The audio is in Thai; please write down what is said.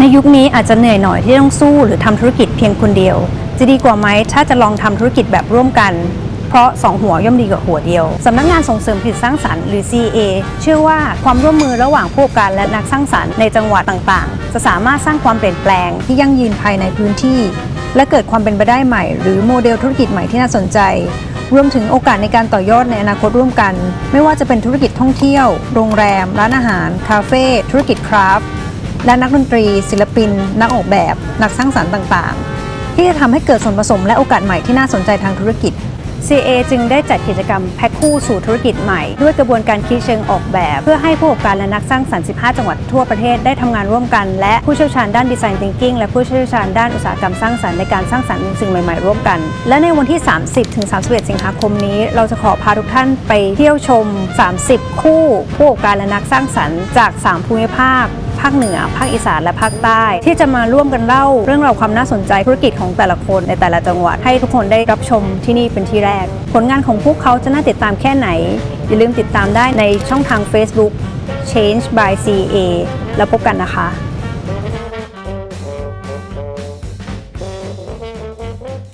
ในยุคนี้อาจจะเหนื่อยหน่อยที่ต้องสู้หรือทำธุรกิจเพียงคนเดียว จะดีกว่าไหมถ้าจะลองทำธุรกิจแบบร่วมกัน เพราะสองหัวย่อมดีกว่าหัวเดียวสำนักงานส่งเสริมผลิตสร้างสรรค์หรือ CA เชื่อว่าความร่วมมือระหว่างผู้ประกอบการและนักสร้างสรรค์ในจังหวัดต่างๆ จะสามารถสร้างความเปลี่ยนแปลงที่ยั่งยืนภายในพื้นที่ และเกิดความเป็นไปได้ใหม่ หรือโมเดลธุรกิจใหม่ที่น่าสนใจรวมถึงโอกาสในการต่อยอดในอนาคตร่วมกัน ไม่ว่าจะเป็นธุรกิจท่องเที่ยว โรงแรม ร้านอาหาร คาเฟ่ ธุรกิจคราฟต์ และนักดนตรี ศิลปิน นักออกแบบ นักสร้างสรรค์ต่างๆ ที่จะทำให้เกิดส่วนผสมและโอกาสใหม่ที่น่าสนใจทางธุรกิจ CA จึงได้จัดกิจกรรมแพ็คคู่สู่ธุรกิจใหม่ ด้วยกระบวนการคิดเชิงออกแบบ เพื่อให้ผู้ประกอบการและนักสร้างสรรค์ 15 จังหวัดทั่วประเทศได้ทำงานร่วมกัน และผู้เชี่ยวชาญด้านดีไซน์ thinking และผู้เชี่ยวชาญด้านอุตสาหกรรมสร้างสรรค์ในการสร้างสรรค์สิ่งใหม่ๆ ร่วมกัน และในวันที่ 30 ถึง 31 สิงหาคมนี้ เราจะขอพาทุกท่านไปเที่ยวชม 30 คู่ผู้ประกอบการและนักสร้างสรรค์จาก 3 ภูมิภาค ภาคเหนือ ภาคอีสานและภาคใต้ ที่จะมาร่วมกันเล่าเรื่องราวความน่าสนใจธุรกิจของแต่ละคนในแต่ละจังหวัดให้ทุกคนได้รับชมที่นี่เป็นที่แรก ผลงานของพวกเขาจะน่าติดตามแค่ไหน อย่าลืมติดตามได้ในช่องทาง Facebook Change by CA แล้วพบกันนะคะ